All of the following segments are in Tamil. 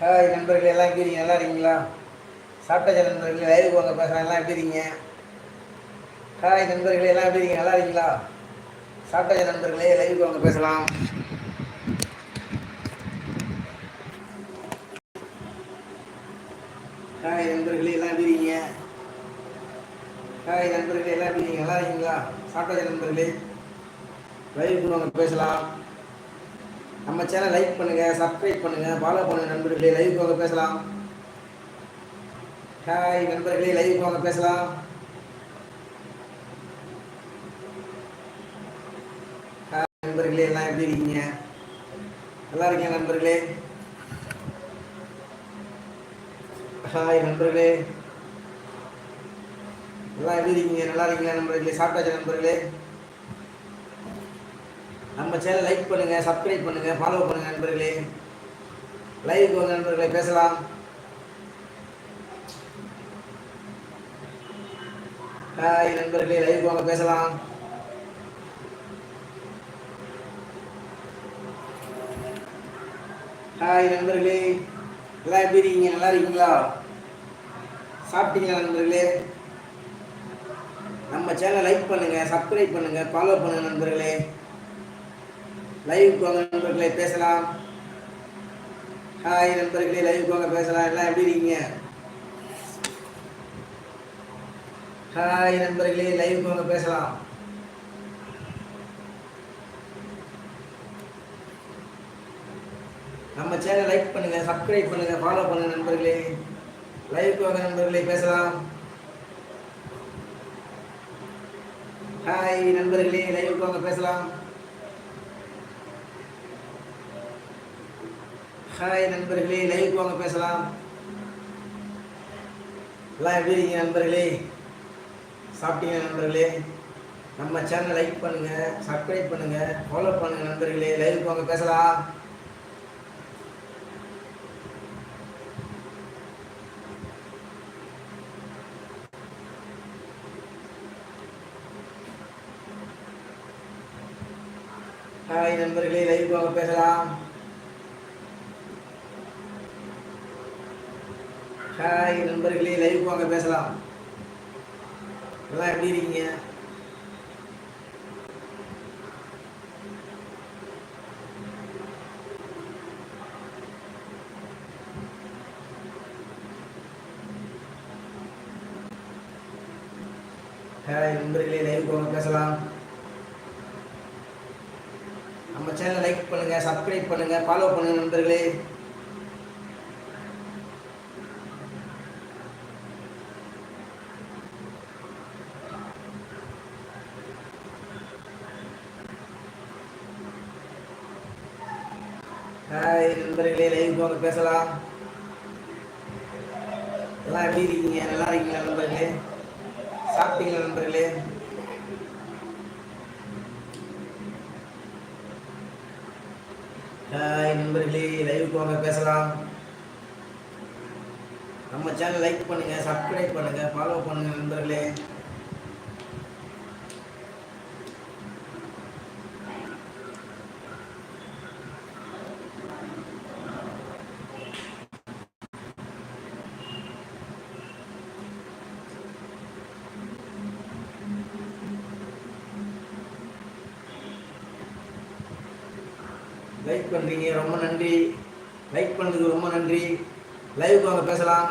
ஹாய் நண்பர்கள் எல்லாம் எப்படி இருக்கீங்க? நல்லா இருக்கீங்களா? சாப்பிட்டாச்ச நண்பர்களே? லைவுக்கு வாங்க பேசுகிறேன் எல்லாம் எப்படி இருக்கீங்க? ஹாய் நண்பர்களே எல்லாம் எப்படி இருக்கீங்க? நல்லா இருக்கீங்களா? சாப்பிட்டாச்ச நண்பர்களே? லைவுக்கு வாங்க பேசலாம். ஹாய் நண்பர்களே எல்லாம் எப்படி இருக்கீங்க? ஹாய் நண்பர்களே எல்லாம் எப்படி இருக்கீங்க? நல்லா இருக்கீங்களா? சாப்பிட்டாச்ச நண்பர்களே? லைவுக்கு வாங்க பேசலாம். நம்ம சேனல் லைக் பண்ணுங்க சப்ஸ்கிரைப் பண்ணுங்க ஃபாலோ பண்ணுங்க நண்பர்களே. லைவ் வாங்க பேசலாம். ஹாய் நண்பர்களே லைவ் வாங்க பேசலாம். ஹாய் நண்பர்களே எல்லாம் எப்படி இருக்கீங்க? நல்லா இருக்கீங்க நண்பர்களே. ஹாய் நண்பர்களே. எல்லாம் எப்படி இருக்கீங்க? நல்லா இருக்கீங்களா நண்பர்களே? சாப்பிட்டாச்சு நண்பர்களே? நம்ம சேனல் லைக் பண்ணுங்கள் சப்ஸ்கிரைப் பண்ணுங்கள் ஃபாலோ பண்ணுங்க நண்பர்களே. லைவ் வந்து நண்பர்களே பேசலாம். ஹாய் நண்பர்களே லைவ் வாங்க பேசலாம். ஹாய் நண்பர்களே எல்லாம் எப்படி இருக்கீங்க? நல்லா இருக்கீங்களா? சாப்பிட்டீங்களா நண்பர்களே? நம்ம சேனலை லைக் பண்ணுங்கள் சப்ஸ்கிரைப் பண்ணுங்கள் ஃபாலோ பண்ணுங்கள் நண்பர்களே. லைவ் வாங்க நண்பர்களே பேசலாம். ஹாய் நண்பர்களே லைவ் வாங்க பேசலாம். எல்லாம் எப்படி இருக்கீங்க? ஹாய் நண்பர்களே லைவ் வாங்க பேசலாம். நம்ம சேனல் லைக் பண்ணுங்க சப்ஸ்கிரைப் பண்ணுங்க ஃபாலோ பண்ணுங்க நண்பர்களே. லைவ் வாங்க நண்பர்களே பேசலாம். ஹாய் நண்பர்களே லைவ் வாங்க பேசலாம். ஹாய் நண்பர்களே லைவ் வாங்க பேசலாம். எல்லாம் எப்படி இருக்கீங்க நண்பர்களே? சாப்பிட்டீங்க நண்பர்களே? நம்ம சேனல் லைக் பண்ணுங்க சப்ஸ்கிரைப் பண்ணுங்க ஃபாலோ பண்ணுங்க நண்பர்களே. லைவ் வாங்க பேசலாம். ஹாய் நண்பர்களே லைவ் வாங்க பேசலாம். ஹாய் நண்பர்களே லைவ் வாங்க பேசலாம். எல்லாம் எப்படி இருக்கீங்க? ஹாய் நண்பர்களே லைவ் வாங்க பேசலாம். நம்ம சேனலை லைக் பண்ணுங்க சப்ஸ்கிரைப் பண்ணுங்க ஃபாலோ பண்ணுங்க நண்பர்களே. ஹாய் நண்பர்களே லைவ் வாங்க பேசலாம் எல்லாம் எப்படி இருக்கீங்க? நல்லா இருக்கீங்களா நண்பர்களே? சாப்பிட்டீங்களா நண்பர்களே? ஹாய் நண்பர்களே லைவ் வாங்க பேசலாம். நம்ம சேனல் லைக் பண்ணுங்க சப்ஸ்கிரைப் பண்ணுங்க ஃபாலோ பண்ணுங்க நண்பர்களே. லைக் பண்ணுறீங்க ரொம்ப நன்றி. லைக் பண்ணுறதுக்கு ரொம்ப நன்றி. லைவ் வாங்க பேசலாம்.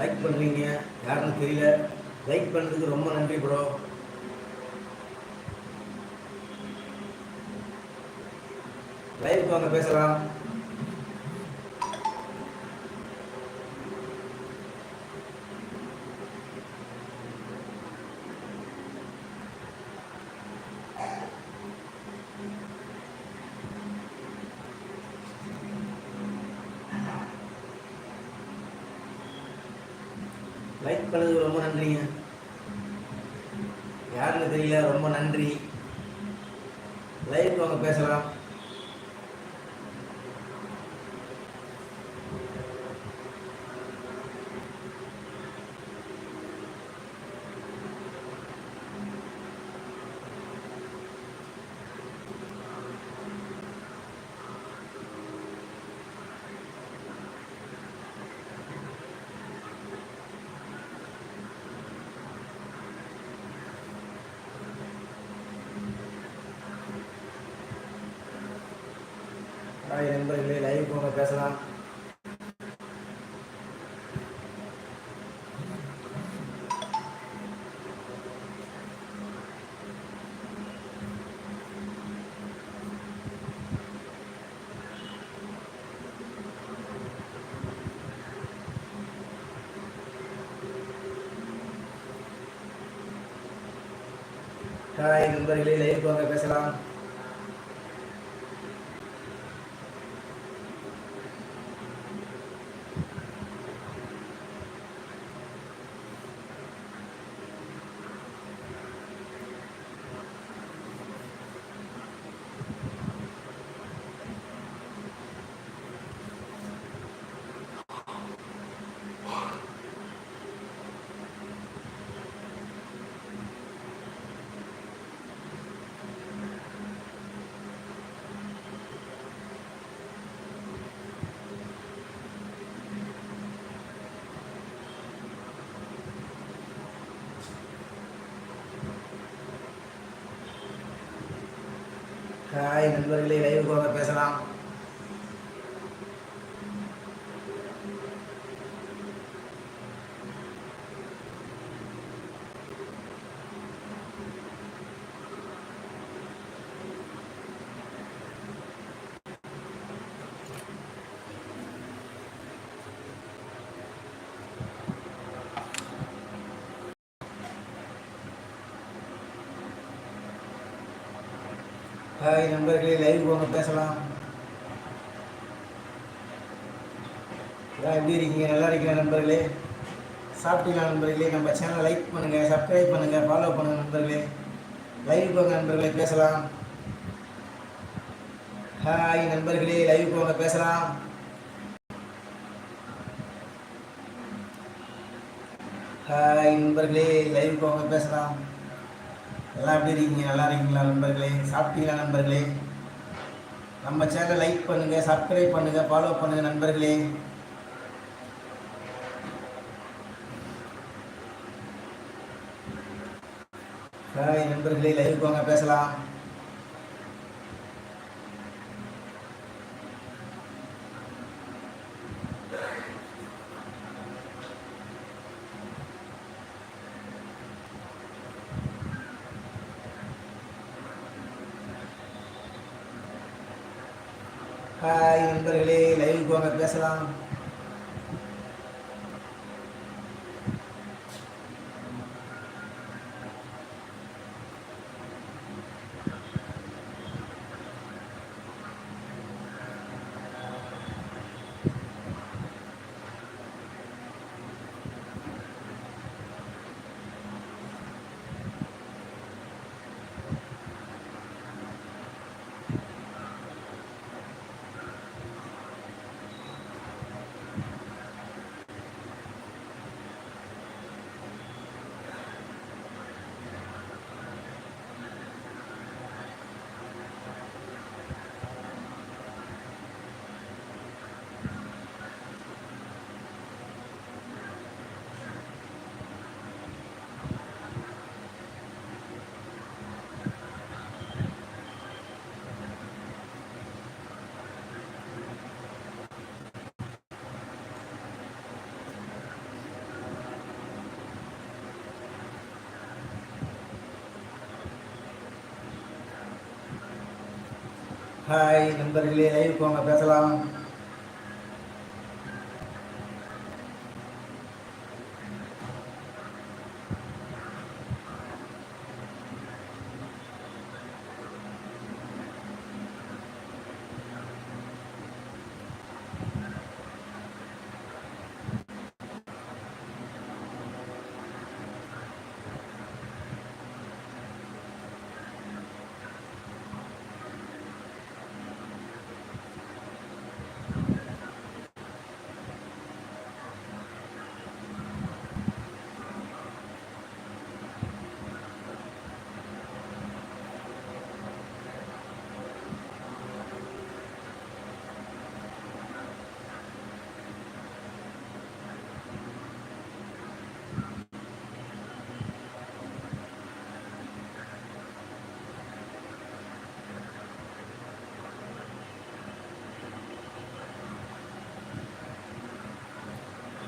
லைக் பண்ணுறீங்க யாருன்னு தெரியல. லைக் பண்ணுறதுக்கு ரொம்ப நன்றி ப்ரோ லைவ் வாங்க பேசலாம் லைக் பண்ணதுக்கு ரொம்ப நன்றிங்க யாருன்னு தெரியல ரொம்ப நன்றி. லைவ் வாங்க பேசலாம். ஹாய் நண்பர்களே லைவ் போங்க பேசலாம். ஹாய் நண்பர்களே லைவ் போங்க பேசலாம். ஹாய் நண்பர்களே லைவ் போங்க பேசலாம். ஹாய் நண்பர்களே லைவ் போங்க பேசலாம். எப்படி இருக்கீங்க? நல்லா இருக்கீங்க நண்பர்களே? சாப்பிட்டீங்களா நண்பர்களே? நம்ம சேனலை லைக் பண்ணுங்கள் சப்ஸ்கிரைப் பண்ணுங்கள் ஃபாலோ பண்ணுங்கள் நண்பர்களே. லைவ் போங்க நண்பர்களே பேசலாம். ஹாய் நண்பர்களே லைவ் போங்க பேசலாம். ஹாய் நண்பர்களே லைவ் போங்க பேசலாம். எல்லாம் எப்படி இருக்கீங்க? நல்லா இருக்கீங்களா நண்பர்களே? சாப்பிட்டீங்களா நண்பர்களே? நம்ம சேனலை லைக் பண்ணுங்க சப்ஸ்கிரைப் பண்ணுங்க ஃபாலோ பண்ணுங்க நண்பர்களே. நண்பர்களே? லைவ் போங்க பேசலாம். ஹாய் நண்பர்களே லைவ் போங்க பேசலாம் ஹாய் நண்பர்களே லைவ் போங்க பேசலாம்.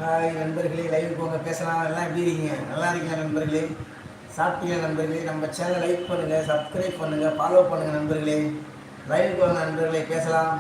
ஹாய் நண்பர்களே லைவ் போங்க. பேசலாம். எல்லாம் எப்படி இருக்கீங்க? நல்லா இருக்கீங்க நண்பர்களே? சாப்பிட்டீங்க நண்பர்களே? நம்ம சேனலை லைக் பண்ணுங்கள் சப்ஸ்கிரைப் பண்ணுங்கள் ஃபாலோ பண்ணுங்கள் நண்பர்களே. லைவ் போங்க நண்பர்களே. பேசலாம்.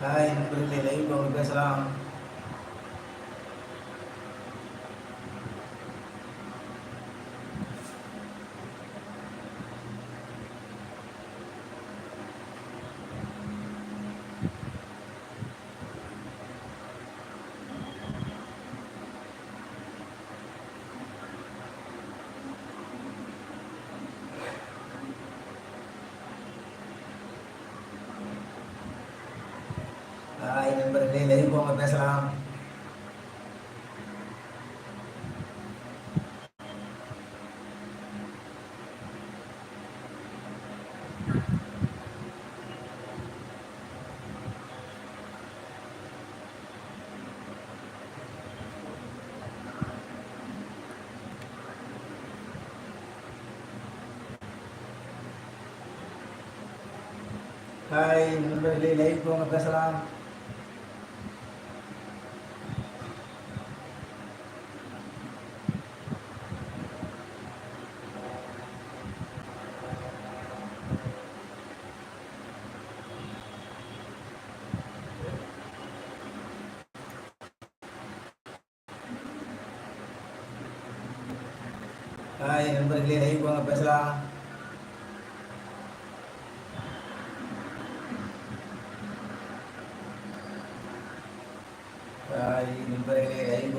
ஹாய் நண்பர்களே லைவ் அவங்க பேசலாம் ஹாய் நண்பர்களே லைவ் போங்க பேசலாம் ஹாய் நண்பர்களே லைவ் போங்க பேசலாம் ஹாய் நண்பர்களே லைவ் போங்க பேசலாம் ஹாய் நண்பர்களே லைவ்